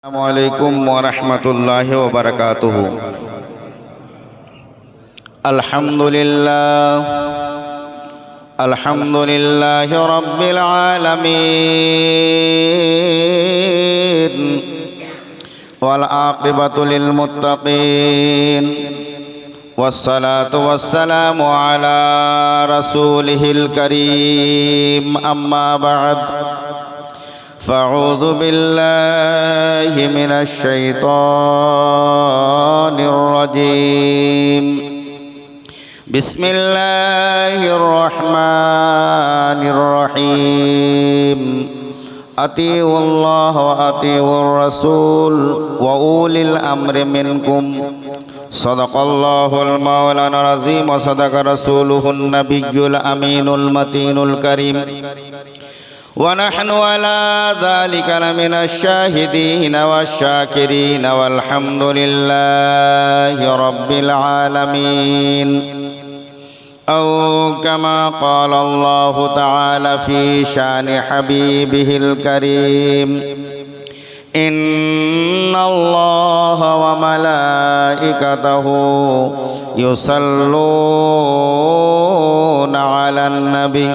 السلام عليكم ورحمة الله وبركاته الحمد لله الحمد لله رب العالمين والعاقبة للمتقين والصلاة والسلام على رسوله الكريم أما بعد فاعوذ بالله من الشيطان الرجيم بسم الله الرحمن الرحيم اطيعوا الله واطيعوا الرسول واولي الامر منكم صدق الله المولانا العظيم وصدق رسوله النبي الامين المتين الكريم ونحن على ذلك لمن الشاهدين والشاكرين والحمد لله رب العالمين. أو كما قال الله تعالى في شان حبيبه الكريم إن الله وملائكته يصلون على النبي.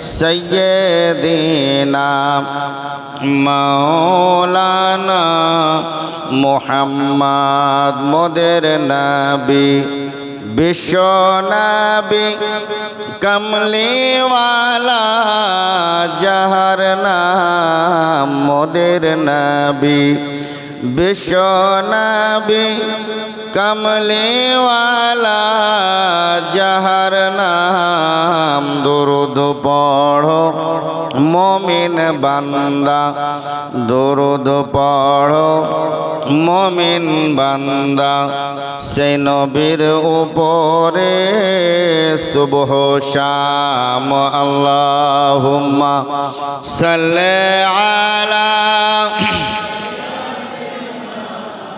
سيدنا مولانا মোহাম্মদ মোদের নবী বিশ্ব নবী কমলিওয়ালা জহর নাম মোদের নবী বিশ্ব নবী কমলিওয়ালা জহর নাম দুরুদ পড়ো মমিন বান্দা দুরুদ পড়ো মমিন বান্দা সে নবীর উপরে শুভ শাম আল্লাহুম্মা সাল্লি আলা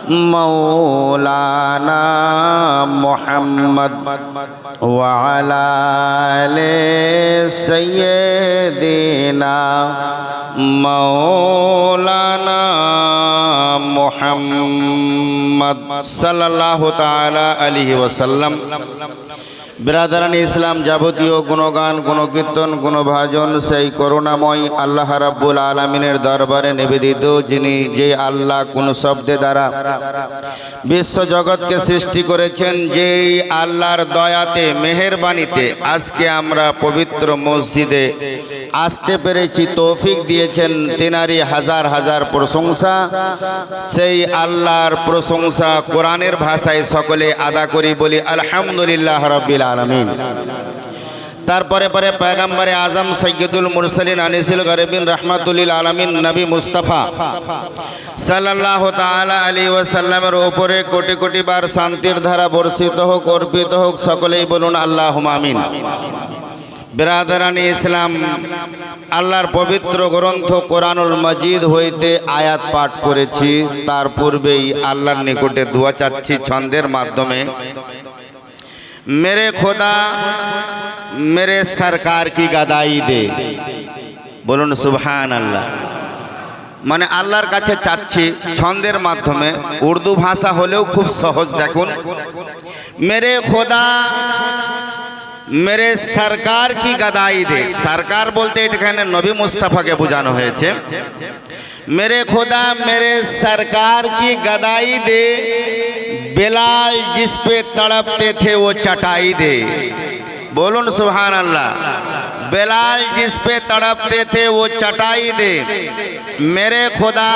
مولانا محمد وعلى آل سيدنا مولانا محمد صلى الله تعالى عليه وسلم বিরাদারানি ইসলাম যাবতীয় গুণগান, গুণকীর্তন, গুণভাজন সেই করুণাময় আল্লাহ রাব্বুল আলমিনের দরবারে নিবেদিত, যিনি যে আল্লাহ কোন শব্দে দ্বারা বিশ্ব জগৎকে সৃষ্টি করেছেন, যেই আল্লাহর দয়াতে, মেহেরবানিতে আজকে আমরা পবিত্র মসজিদে আসতে পেরেছি তৌফিক দিয়েছেন তেনারি হাজার হাজার প্রশংসা। সেই আল্লাহর প্রশংসা কোরআনের ভাষায় সকলে আদা করি বলি, আলহামদুলিল্লাহ রব্বিল আলমিন। তারপরে পরে পয়গাম্বরে আজম সৈয়দুল মুরসালিন আনিসুল গরিবিন রহমাতুল্লিল আলমিন নবী মুস্তাফা সাল্লাহ তালা আলী ওয়াসাল্লামের ওপরে কোটি কোটি বার শান্তির ধারা বর্ষিত হোক, অর্পিত হোক, সকলেই বলুন আল্লাহ আমিন। বেরাদারানি ইসলাম, আল্লাহর পবিত্র গ্রন্থ কোরআনুল মজিদ হইতে আয়াত পাঠ করেছি। তার পূর্বেই আল্লাহর নিকটে দোয়া চাচ্ছি ছন্দের মাধ্যমে। মেরে খোদা, মেরে সরকার কি গাদাই দে। বলুন সুবহান আল্লাহ মানে আল্লাহর কাছে চাচ্ছি ছন্দের মাধ্যমে। উর্দু ভাষা হলেও খুব সহজ দেখুন। মেরে খোদা মেরে সরকার কি গাদাই দে সরকার বলতে এখানে নবী মুস্তাফাকে বোঝানো হয়েছে মেরে খোদা মেরে সরকার কি গদাই দে বেলাল जिस पे तड़पते थे वो चटाई दे बोलुन सुबहान अल्लाह बेलाल जिस पे तड़पते थे वो चटाई दे मेरे खुदा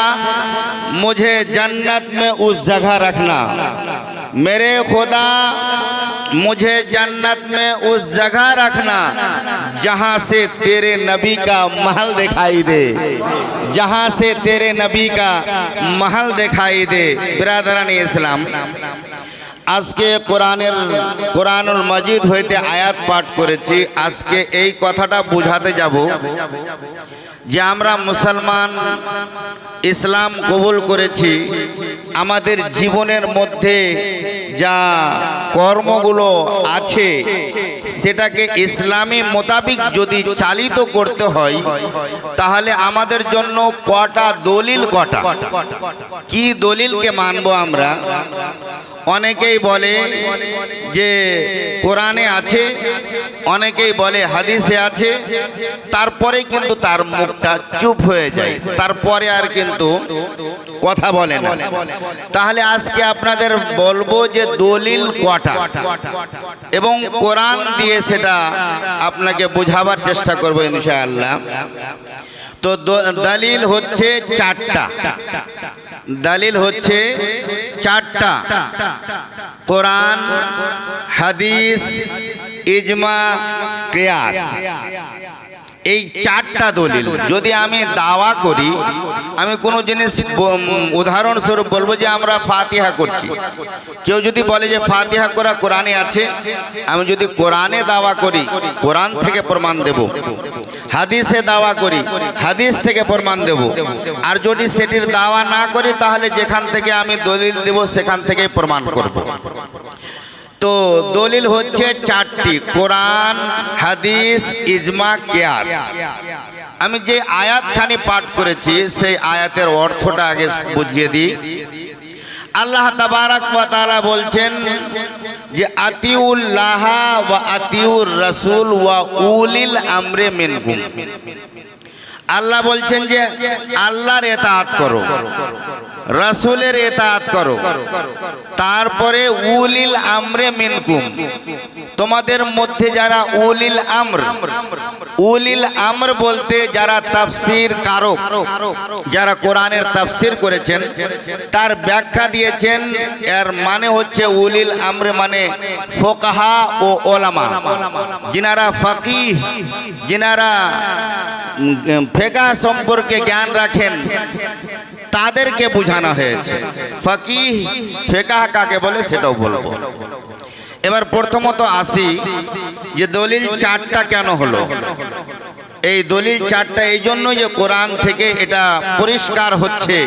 मुझे जन्नत में उस जगह रखना मेरे खुदा मुझे जन्नत में उस जगह रखना जहां से तेरे नबी का महल दिखाई दे जहां से तेरे नबी का महल दिखाई दे बिरादरान इस्लाम আজকে কোরআনের কোরআনুল মজিদ হইতে আয়াত পাঠ করেছি আজকে এই কথাটা বুঝাতে যাব যে আমরা মুসলমান ইসলাম কবুল করেছি আমাদের জীবনের মধ্যে যা কর্মগুলো আছে, সেটাকে ইসলামী মোতাবিক যদি চালিত করতে হয়, তাহলে আমাদের জন্য কটা দলিল কটা? কি দলিলকে মানবো আমরা? অনেকেই বলে যে কোরআনে আছে, অনেকেই বলে হাদিসে আছে, তারপরে কিন্তু তার মুখটা চুপ হয়ে যায়, তারপরে আর কিন্তু কথা বলে না। তাহলে আজকে আপনাদের বলব যে দলিল কটা? এবং কোরআন দিয়ে সেটা আপনাকে বোঝাবার চেষ্টা করব ইনশাআল্লাহ। তো দলিল হচ্ছে চারটা। দলিল হচ্ছে চারটা। কোরআন, হাদিস, ইজমা, কিয়াস। এই চারটা দলিল। যদি আমি দাওয়া করি, আমি কোনো জিনিস উদাহরণস্বরূপ বলব যে আমরা ফাতিহা করছি। কেউ যদি বলে যে ফাতিহা করা কোরআনে আছে, আমি যদি কোরআনে দাওয়া করি, কোরআন থেকে প্রমাণ দেব। হাদিসে দাওয়া করি, হাদিস থেকে প্রমাণ দেব। আর যদি সেটির দাওয়া না করি, তাহলে যেখান থেকে আমি দলিল দেব, সেখান থেকে প্রমাণ করব। তো দলিল হচ্ছে চারটি, কোরআন, হাদিস, ইজমা, কেয়াস। আমি যে আয়াতখানি পাঠ করেছি, সেই আয়াতের অর্থটা আগে বুঝিয়ে দিই। আল্লাহ তাবারাক তারা বলছেন যে আতিউল্লাহা বা আতিউর রসুল ওয়া উলিল আমরে মিনকুম আল্লাহ বলছেন যে আল্লাহর এতাআত করো। রাসূলের এতাআত করো। তারপরে উলিল আমরে মিনকুম। তোমাদের মধ্যে যারা উলিল আমর উলিল আমর বলতে যারা তাফসীর কারক, যারা কোরআনের তাফসীর করেছেন, তার ব্যাখ্যা দিয়েছেন, এর মানে হচ্ছে উলিল আমর মানে ফোকাহা ও ওলামা। যিনারা ফকিহ, যিনারা ফেকা সম্পর্কে জ্ঞান রাখেন তাদেরকে বোঝানো হয়েছে। ফকিহ, ফেকাহ কাকে বলে সেটাও বলব। এবার প্রথমত আসি যে দলিল চারটা কেন হলো? এই দলিল চারটা এই জন্য যে কোরআন থেকে এটা পরিষ্কার হচ্ছে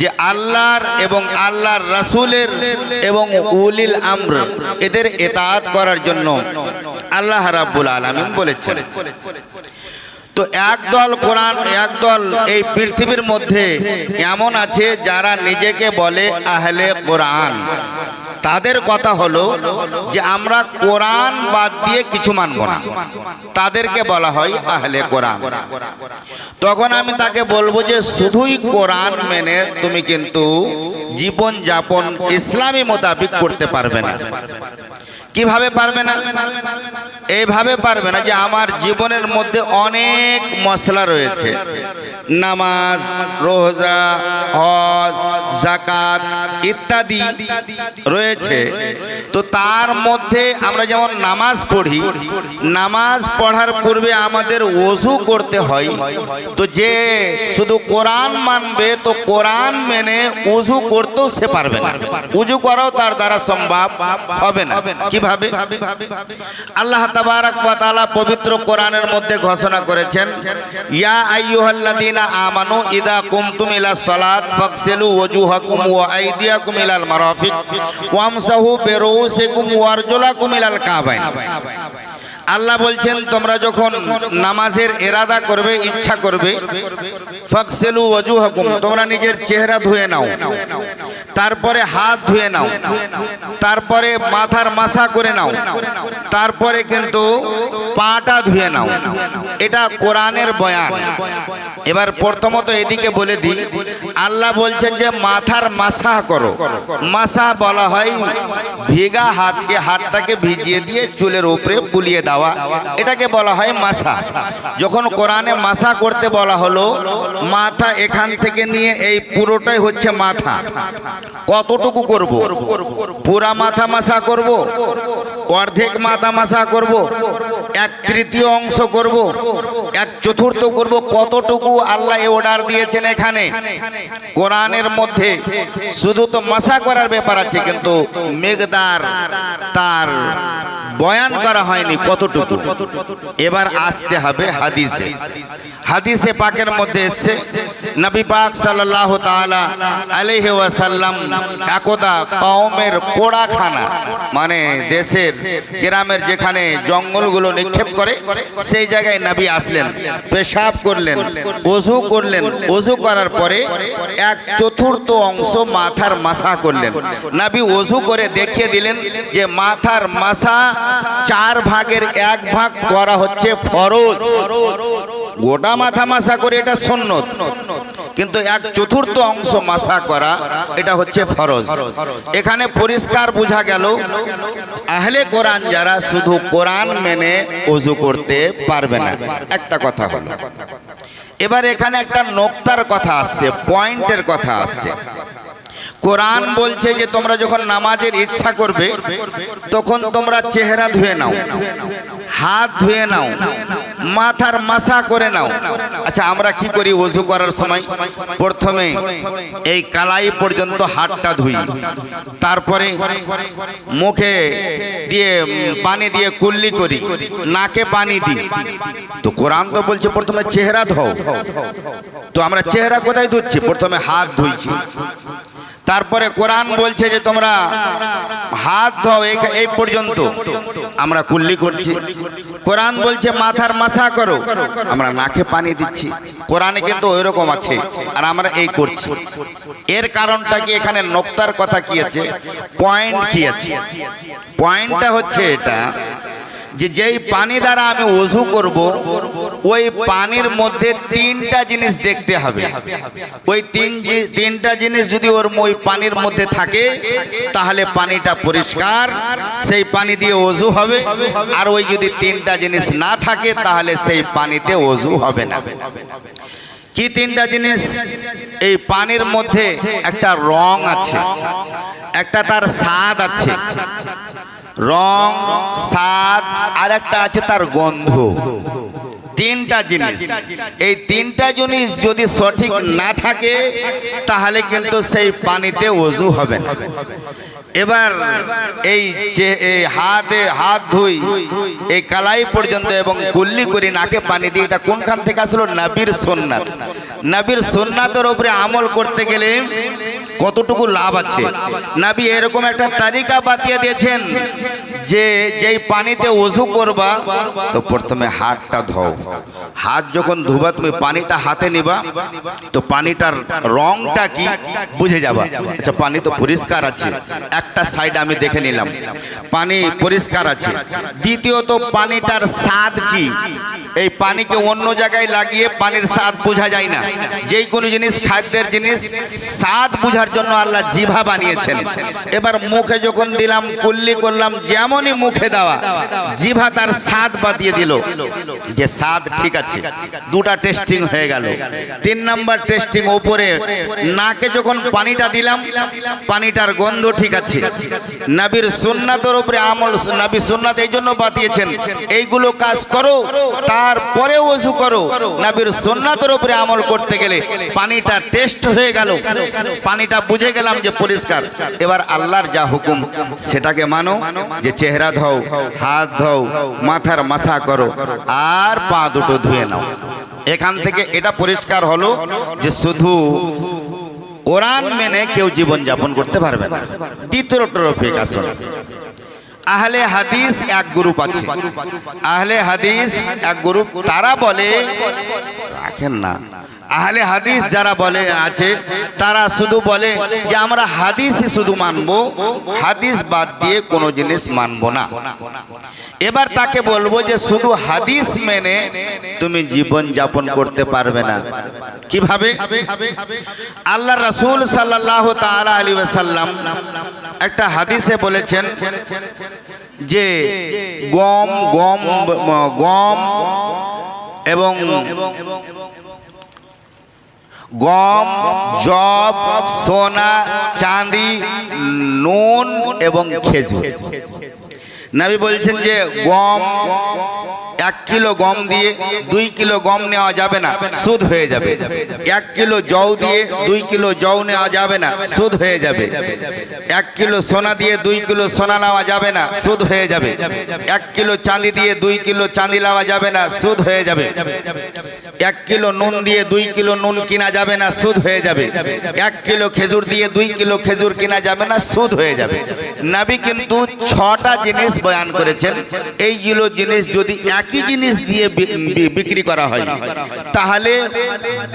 যে আল্লাহর এবং আল্লাহর রাসূলের এবং উলিল আমর এদের এতাআত করার জন্য আল্লাহ রাব্বুল আলামিন বলেছেন। তো একদল কোরআন একদল এই পৃথিবীর মধ্যে এমন আছে যারা নিজেকে বলে আহলে কোরআন। তাদের কথা হলো যে আমরা কোরআন বাদ দিয়ে কিছু মানব না। তাদেরকে বলা হয় আহলে কোরআন। তখন আমি তাকে বলব যে শুধুই কোরআন মেনে তুমি কিন্তু জীবন যাপন ইসলামী মোতাবিক করতে পারবে না। কীভাবে পারবে না? এইভাবে পারবে না যে আমার জীবনের মধ্যে অনেক মশলা রয়েছে। নামাজ, রোজা, হজ জাকাত ইত্যাদি রয়েছে। তো তার মধ্যে আমরা যেমন নামাজ পড়ি, নামাজ পড়ার পূর্বে আমাদের ওযু করতে হয়। তো যে শুধু কোরআন মানবে, তো কোরআন মেনে ওযু করতেও সে পারবে না। উজু করাও তার দ্বারা সম্ভব হবে না। কীভাবে? আল্লাহ তাবারাক ওয়া তাআলা পবিত্র কোরআনের মধ্যে ঘোষণা করেছেন, ইয়া আইয়ুহাল্লাযীনা আমানু ইদা কুমতুম ইলাস সালাত ফাগসিলু ওয়াজুহাকুম ওয়া আইদিয়াকুম ইলাল মারাফিক ওয়ামসাহু বিরুসিকুম ওয়ারজুলাকুম ইলাল কাবাইন। আল্লাহ বলছেন, তোমরা যখন নামাজের এরাদা করবে, ইচ্ছা করবে ফাকসেলু ওয়াজুহাকুম, তোমরা নিজের চেহারা ধুয়ে নাও, তারপরে হাত ধুয়ে নাও, তারপরে মাথার মাসা করে নাও, তারপরে কিন্তু পাটা ধুয়ে নাও। এটা কোরআনের বয়ান। এবার প্রথমত এদিকে বলে দিই, আল্লাহ বলছেন যে, মাথার মাসা করো। মাসা বলা হয়, ভিগা হাতকে, হাতটাকে ভিজিয়ে দিয়ে চুলের উপরে বুলিয়ে দেওয়া। এটাকে বলা হয় মাসা। যখন কোরআনে মাসা করতে বলা হলো, মাথা এখান থেকে নিয়ে এই পুরোটাই হচ্ছে মাথা। কতটুকু করব? পুরা মাথা মাসা করব? অর্ধেক মাথা মাসা করব? এক তৃতীয় অংশ করব, এক চতুর্থ করব, কতটুকু আল্লাহ অর্ডার দিয়েছেন এখানে? কোরআনের মধ্যে শুধু তো মাসা করার ব্যাপার আছে, কিন্তু মেঘদার তার বয়ান করা হয়নি কতটুকু? এবার আসতে হবে হাদিসে। হাদিসে পাকের মধ্যে এসছে, নবী পাক সাল্লাল্লাহু তাআলা আলাইহি ওয়াসাল্লাম একদা কওমের কোড়াখানা মানে দেশের গ্রামের যেখানে জঙ্গলগুলো নিক্ষেপ করে, সেই জায়গায় নবী আসলেন, পেশাব করলেন, ওযু করলেন, ওযু করার পরে এক চতুর্থ অংশ মাথার মাসা করলেন। নবী ওযু করে দেখিয়ে দিলেন যে মাথার মাসা চার ভাগের এক ভাগ করা হচ্ছে ফরজ। গোটা মাথা মাসা করে এটা সন্ন্যত কিন্তু এক চতুর্থ অংশ মাসা করা, এটা হচ্ছে ফরজ। এখানে পরিষ্কার বোঝা গেল, আহলে কোরআন যারা শুধু কোরআন মেনে ওযু করতে পারবে না। একটা কথা হলো। এবার এখানে একটা নোক্তার কথা আসছে, পয়েন্টের কথা আসছে। কোরআন বলছে যে তোমরা যখন নামাজের ইচ্ছা করবে, তখন তোমরা চেহারা ধুয়ে নাও, হাত ধুয়ে নাও মাথার মাসা করে নাও। আচ্ছা আমরা কি করি ওযু করার সময়? প্রথমে এই কালাই পর্যন্ত হাতটা ধুই। তারপরে মুখে দিয়ে পানি দিয়ে কুল্লি করি। নাকে পানি দিই। তো কোরআন তো বলছে, প্রথমে চেহারা ধোও। তো আমরা চেহারা কোথায় ধুচ্ছি? প্রথমে হাত ধুইছি। তারপরে কোরআন বলছে যে তোমরা হাত ধোও, এই পর্যন্ত। আমরা কুল্লি করছি। কোরআন বলছে মাথার মাসা করো। আমরা নাকে পানি দিচ্ছি। কোরআনে কিন্তু ওই রকম আছে। আর আমরা এই করছি। এর কারণটা কি? এখানে নোক্তার কথা কি আছে? পয়েন্ট কি আছে? পয়েন্টটা হচ্ছে এটা যে যেই পানি দ্বারা আমি ওযু করব, ওই পানির মধ্যে তিনটা জিনিস দেখতে হবে। ওই তিন তিনটা জিনিস যদি ওর ওই পানির মধ্যে থাকে, তাহলে পানিটা পরিষ্কার, সেই পানি দিয়ে ওযু হবে। আর ওই যদি তিনটা জিনিস না থাকে, তাহলে সেই পানিতে ওযু হবে না। কি তিনটা জিনিস? এই পানির মধ্যে একটা রং আছে, একটা তার স্বাদ আছে। রং, স্বাদ আর একটা আছে তার গন্ধ। তিনটা জিনিস। এই তিনটা জিনিস যদি সঠিক না থাকে, তাহলে কিন্তু সেই পানিতে ওযু হবে না। এবার এই যে, এই হাতে হাত ধুই, এই কালাই পর্যন্ত এবং কুল্লি করি নাকে পানি দিই এটা কোনখান থেকে আসলো? নবীর সোননাথ নবীর সোননাথের উপরে আমল করতে গেলে কতটুকু লাভ আছে? নাবি এরকম একটা তালিকা বাতিয়ে দিয়েছেন যে যেই পানিতে ওযু করবা তো প্রথমে হাতটা ধোও। হাত যখন ধুবা তুমি পানিটা হাতে নিবা তো পানিটার রংটা কি বুঝে যাবা। আচ্ছা পানি তো পরিষ্কার আছে। একটা সাইড আমি দেখে নিলাম। পানি পরিষ্কার আছে। দ্বিতীয়ত পানিটার স্বাদ কি? এই পানিকে অন্য জায়গায় লাগিয়ে পানির স্বাদ বোঝা যায় না। যেই কোনো জিনিস খাদ্যের জিনিস স্বাদ বোঝার জন্য আল্লাহ জিভা বানিয়েছেন। এবার মুখে যখন দিলাম, কুল্লি করলাম, যেমনই মুখে দেওয়া, জিভা তার স্বাদ বাতিয়ে দিল। যে স্বাদ ঠিক আছে, দুটা টেস্টিং হয়ে গেল। তিন নাম্বার টেস্টিং উপরে, নাকে যখন পানিটা দিলাম, পানিটার গন্ধ ঠিক আছে। নাবির সুন্নাতের উপরে আমল নাবি সুন্নাত এই জন্য বাতিয়েছেন এইগুলো কাজ করো তারপরে ওযু করো। নাবির সুন্নাতের উপরে আমল করতে গেলে পানিটা টেস্ট হয়ে গেল। পানিটা বুঝে গেলাম যে পরিষ্কার। এবার আল্লাহর যা হুকুম, সেটাকে মানো, যে চেহারা ধও, হাত ধও, মাথার মাসা করো, আর পা দুটো ধুয়ে নাও। এখান থেকে এটা পরিষ্কার হলো যে শুধু কোরআন মেনে কেউ জীবন যাপন করতে পারবে না। দ্বিতীয় ট্রফিক আসুন আহলে হাদিস এক গ্রুপ আছে। আহলে হাদিস এক গ্রুপ, তারা বলে, রাখেন না। আহলে হাদিস যারা বলে, আছে, তারা শুধু বলে যে আমরা হাদিসই শুধু মানবো, হাদিস বাদ দিয়ে কোনো জিনিস মানবো না। এবার তাকে বলব যে শুধু হাদিস মেনে তুমি জীবন যাপন করতে পারবে না। কীভাবে? আল্লাহ রাসূল সাল্লাল্লাহু তাআলা আলাইহি ওয়াসাল্লাম একটা হাদিসে বলেছেন যে গম গম গম এবং গম জব সোনা চাঁদি নুন এবং খেজুর। নাবি বলছেন যে গম এক কিলো গম দিয়ে দুই কিলো গম নেওয়া যাবে না সুদ হয়ে যাবে। এক কিলো জও দিয়ে দুই কিলো জও নেওয়া যাবে না সুদ হয়ে যাবে। এক কিলো সোনা দিয়ে দুই কিলো সোনা নেওয়া যাবে না সুদ হয়ে যাবে। এক কিলো চাঁদি দিয়ে দুই কিলো চাঁদি নেওয়া যাবে না সুদ হয়ে যাবে। এক কিলো নুন দিয়ে দুই কিলো নুন কিনা যাবে না, সুদ হয়ে যাবে। এক কিলো খেজুর দিয়ে দুই কিলো খেজুর কিনা যাবে না, সুদ হয়ে যাবে। নাবি কিন্তু ছটা জিনিস বয়ান করেছেন। এইগুলো জিনিস যদি একই জিনিস দিয়ে বিক্রি করা হয়, তাহলে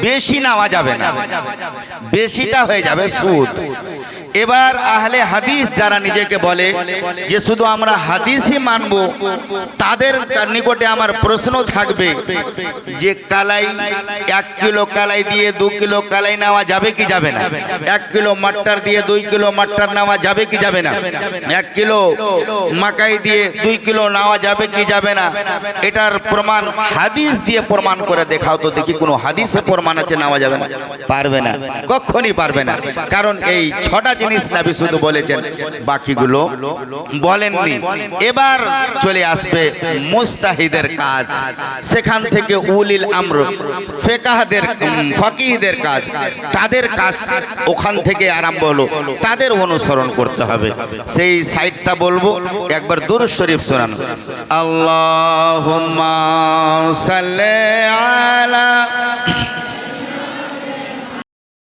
বেশি নেওয়া যাবে না। বেশিটা হয়ে যাবে সুদ। এবার আহলে হাদিস যারা নিজেকে বলে যে শুধু আমরা হাদিসই মানব, তাদের নিকটে আমার প্রশ্ন থাকবে যে কালাই এক কিলো কালাই দিয়ে দু কিলো কালাই নেওয়া যাবে কি যাবে না? এক কিলো মাট্টার দিয়ে দুই কিলো মাট্টার নেওয়া যাবে কি যাবে না? এক কিলো মাকাই দিয়ে দুই কিলো নেওয়া যাবে কি যাবে না? এটার প্রমাণ হাদিস দিয়ে প্রমাণ করে দেখাও তো দেখি কোনো হাদিসে প্রমাণ আছে, নেওয়া যাবে না। পারবে না। কখনই পারবে না। কারণ এই ছটা জিনিস নাবি শুধু বলেছেন। বাকিগুলো বলেননি। এবার চলে আসবে মুস্তাহিদের কাজ। সেখান থেকে উলিল আমর ফেকাহদের ফকিহদের কাজ। তাদের কাজ ওখান থেকে আরম্ভ হলো। তাদের অনুসরণ করতে হবে। সেই সাইডটা বলব একবার দুরু শরীফ শোনান। আল্লাহ সাল্লা